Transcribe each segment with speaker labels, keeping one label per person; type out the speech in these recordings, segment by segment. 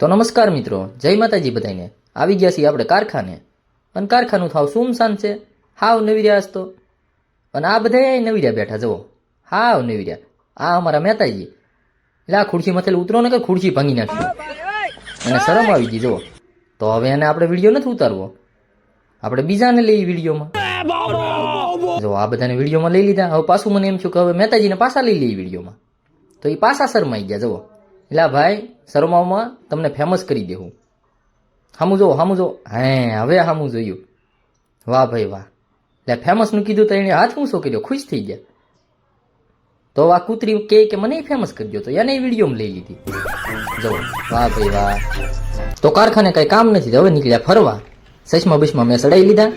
Speaker 1: તો નમસ્કાર મિત્રો, જય માતાજી બધાને આવી ગયા છીએ આપણે કારખાને. અને કારખાનું થાવ સુમસાન છે? હાવ નવીર્યા હસતો અને આ બધા નવીર્યા બેઠા, જુઓ. હાવ નવીર્યા આ અમારા મહેતાજી. એટલે આ ખુરશી માંથી ઉતરો ને કે ખુરશી ભાંગી નાખી. અને શરમ આવી ગઈ, જુઓ. તો હવે એને આપણે વીડિયો નથી ઉતારવો. આપણે બીજાને લઈ વિડીયોમાં. જો આ બધાને વિડીયોમાં લઈ લીધા. હવે પાછું મને એમ છું કે હવે મહેતાજીને પાછા લઈ લઈ વિડીયોમાં. તો એ પાછા શરમાઈ ગયા, જુઓ. એટલે ભાઈ શરમાવમાં તમને ફેમસ કરી દેવું હામું જો હામું જો હે હવે હામું જોયું. વાહ ભાઈ વાહ. એટલે ફેમસનું કીધું તો એણે હાથ ઊંચો કર્યો ખુશ થઈ ગયા. તો આ કૂતરી કે કે મને ફેમસ કરજો તો એને વિડીયોમાં લઈ લીધી. જો વાહ ભાઈ વાહ. તો કારખાને કઈ કામ નથી હવે નીકળ્યા ફરવા. સચમાં બસમાં મેં ચડાવી લીધા.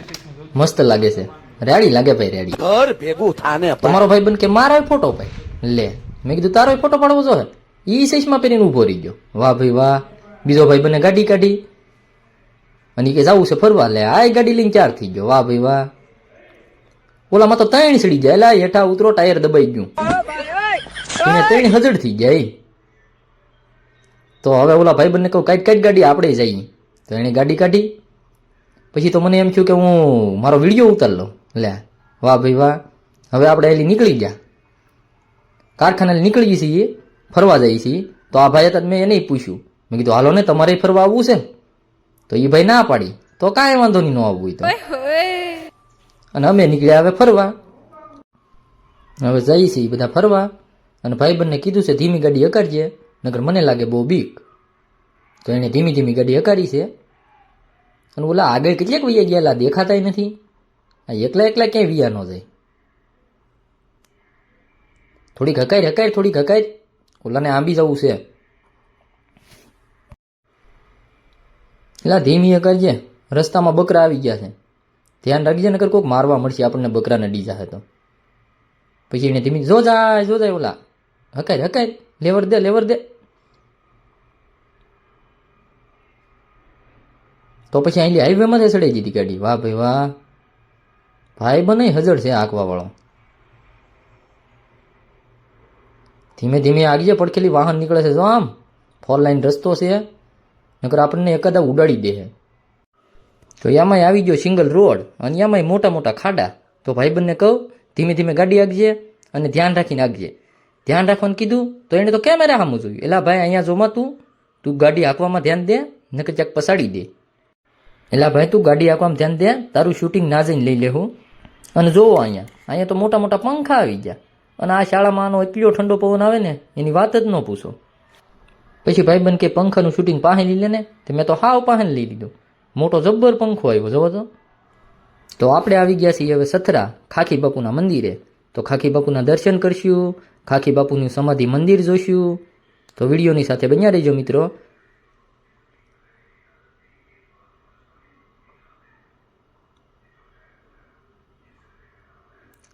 Speaker 1: મસ્ત લાગે છે. રેડી લાગે ભાઈ રેડી.
Speaker 2: ઘર ભેગું થાને
Speaker 1: તમારો ભાઈ બન કે મારો ફોટો ભાઈ? લે મેં કીધું તારો ફોટો પાડવો જો ઈ સઈસમાં પહેરીને ઊભો રહી ગયો. વાહ ભાઈ વાહ. બીજો ભાઈ બને ગાડી કાઢી. અને કે જવું છે ફરવા. લે, આ ગાડી લઈને ચાર થઈ ગયો. વાહ ભાઈ વાહ. ઓલામાં તો ત્રણ સડી જાય. લા હેઠા ઉતરો, ટાયર દબાઈ ગયું. એને ત્રણ હજડ થઈ ઈ. તો હવે ઓલા ભાઈ બંને કહું કાઢ કાઢ ગાડી આપણે જઈએ તો એને ગાડી કાઢી. પછી તો મને એમ થયું કે હું મારો વીડિયો ઉતાર લઉં. લે, વાહ ભાઈ વાહ. હવે આપણે એલી નીકળી ગયા. કારખાને નીકળી છીએ ફરવા જઈએ છીએ તો આ ભાઈ હતા મેં એને પૂછ્યું. મેં કીધું હાલો ને તમારે ફરવા આવવું છે? તો એ ભાઈ ના પાડી. તો કાંઈ વાંધો નહીં ન આવવું હોય તો. અને અમે નીકળ્યા હવે ફરવા. હવે જઈએ છીએ બધા ફરવા. અને ભાઈ બંને કીધું છે ધીમી ગાડી હકારજે. નગર મને લાગે બહુ બીક. તો એણે ધીમી ધીમી ગાડી હકારી છે. અને ઓલા આગળ કેટલાક વૈયા ગયેલા દેખાતાય નથી. આ એકલા એકલા ક્યાંય વિયા ન જાય. થોડીક હકાઈ હકાઈ થોડીક હકાઈ ઓલાને આંબી જવું છે. એલા ધીમી કરજે. રસ્તામાં બકરા આવી ગયા છે. ધ્યાન રાખજે, નકર કોઈક મારવા મળશે આપણને બકરાને ડીજા હતો પછી એને ધીમી, જો જાય જો જાય ઓલા. હકાય હકાય. લેવર દે લેવર દે. તો પછી અહીં હાઈવેમાં સડાઈ દીધી ગાડી. વાહ ભાઈ વાહ. ભાઈ બને હજળ છે આંકવા વાળો ધીમે ધીમે આગળ પડખેલી વાહન નીકળે છે આમ ફોર લાઈન રસ્તો છે, નકર આપણને એકાદા ઉડાડી દે તો એમાંય આવી ગયો સિંગલ રોડ, અને એમાંય મોટા મોટા ખાડા. તો ભાઈ બંને કહું, ધીમે ધીમે ગાડી આગજે અને ધ્યાન રાખીને આગજે. ધ્યાન રાખવાનું કીધું, તો એને તો કેમેરા સામું જોયું. એલા ભાઈ, અહીંયા જોમાં તું તું ગાડી હાંકવામાં ધ્યાન દે, નકર ચાક પસાડી દે. એલા ભાઈ, તું ગાડી હાંકવામાં ધ્યાન દે, તારું શૂટિંગ ના જઈને લઈ લેવું અને જોવો અહીંયા અહીંયા તો મોટા મોટા પંખા આવી ગયા. અને આ શાળામાં આનો એટલો ઠંડો પવન આવે ને, એની વાત જ ન પૂછો. પછી ભાઈબંધ કે પંખાનું શૂટિંગ પાસે લઈ લે ને, તે મેં તો હાવ પાસે લઈ લીધું. મોટો જબ્બર પંખો આવ્યો, જોવો તો. તો આપણે આવી ગયા છીએ હવે સથરા, ખાખી બાપુના મંદિરે. તો ખાખી બાપુના દર્શન કરશું, ખાખી બાપુનું સમાધિ મંદિર જોઈશું તો વિડીયોની સાથે બન્યા રહેજો મિત્રો.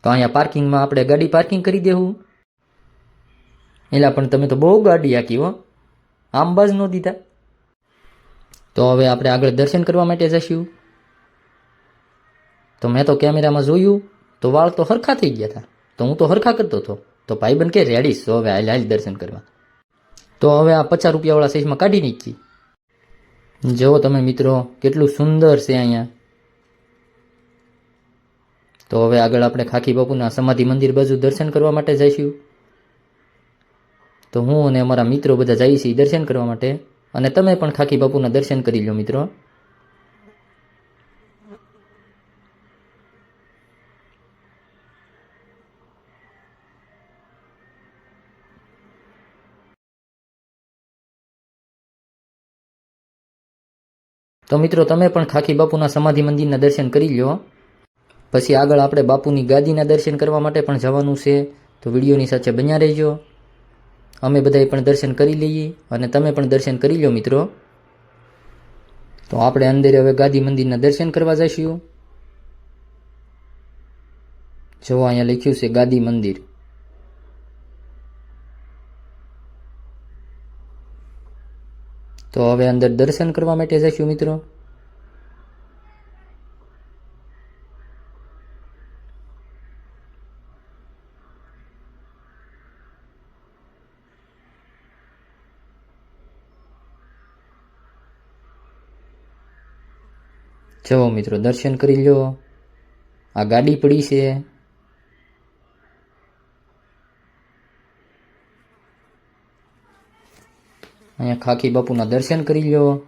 Speaker 1: તો અહીંયા પાર્કિંગમાં આપણે ગાડી પાર્કિંગ કરી દેવું. એટલે પણ તમે તો બહુ ગાડી હાકી હો. આમ બાજ ન દીધા. તો હવે આપણે આગળ દર્શન કરવા માટે જશું. તો મેં તો કેમેરામાં જોયું, તો વાળ તો હરખા થઈ ગયા હતા. તો હું તો હરખા કરતો હતો. તો ભાઈબંધ કે રેડીશ તો હવે હાલ હાલ દર્શન કરવા. તો હવે આ પચાસ રૂપિયાવાળા સાઈઝમાં કાઢી નાખી. જુઓ તમે મિત્રો, કેટલું સુંદર છે અહીંયા. તો હવે આગળ આપણે ખાખી બાપુના સમાધિ મંદિર બાજુ દર્શન કરવા માટે જઈશું. તો હું અને અમારા મિત્રો બધા જઈએ છીએ દર્શન કરવા માટે. અને તમે પણ ખાખી બાપુના દર્શન કરી લો મિત્રો. તો મિત્રો, તમે પણ ખાખી બાપુના સમાધિ મંદિરના દર્શન કરી લો પછી આગળ આપણે બાપુની ગાદીના દર્શન કરવા માટે પણ જવાનું છે, તો વિડીયોની સાથે બન્યા રહેજો. અમે બધાએ પણ દર્શન કરી લઈએ અને તમે પણ દર્શન કરી લો મિત્રો. તો આપણે અંદર હવે ગાદી મંદિરના દર્શન કરવા જઈશું. જો અહીંયા લખ્યું છે ગાદી મંદિર. તો હવે અંદર દર્શન કરવા માટે જઈશું મિત્રો. જુઓ મિત્રો, દર્શન કરી લો આ ગાડી પડી છે. અહીંયા ખાકી બાપુના દર્શન કરી લ્યો.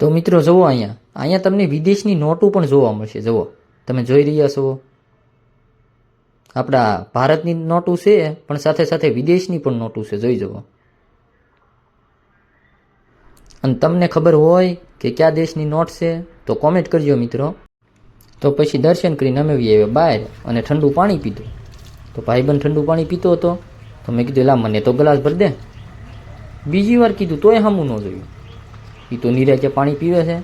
Speaker 1: તો મિત્રો જુઓ અહીંયા. અહીંયા તમને વિદેશની નોટો પણ જોવા મળશે. જુઓ. તમે જોઈ રહ્યા છો. આપણા ભારતની નોટો છે, પણ સાથે સાથે વિદેશની પણ નોટો છે. જોઈ જુઓ. અને તમને ખબર હોય કે કયા દેશની નોટ છે, તો કોમેન્ટ કરજો મિત્રો. તો પછી દર્શન કરીને અમે બી આવ્યા બહાર અને ઠંડુ પાણી પીધું. તો ભાઈબંધ ઠંડુ પાણી પીતો હતો. તો મેં કીધું, લા, મને તો ગ્લાસ ભરી દે. બીજી વાર કીધું, તોય હમું ન જોયું. એ તો નીરજે પાણી પીવે છે.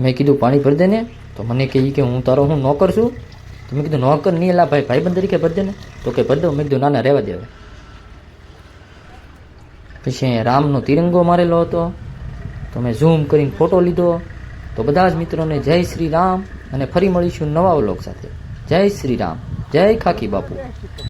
Speaker 1: મેં કીધું, પાણી ભરી દે ને. તો મને કહે કે, હું તારો હું નોકર છું. તો મેં કીધું, નોકર નહીં એલા ભાઈ, ભાઈબંધ તરીકે ભરી દે ને. તો કે, ભરી દઉં. મેં કીધું, ના ના, રહેવા દેવા પછી રામનો તિરંગો મારેલો હતો. તો મેં ઝૂમ કરીને ફોટો લીધો. તો બધા જ મિત્રોને જય શ્રી રામ. અને ફરી મળીશું નવા વ્લોગ સાથે. જય શ્રી રામ. જય ખાકી બાપુ.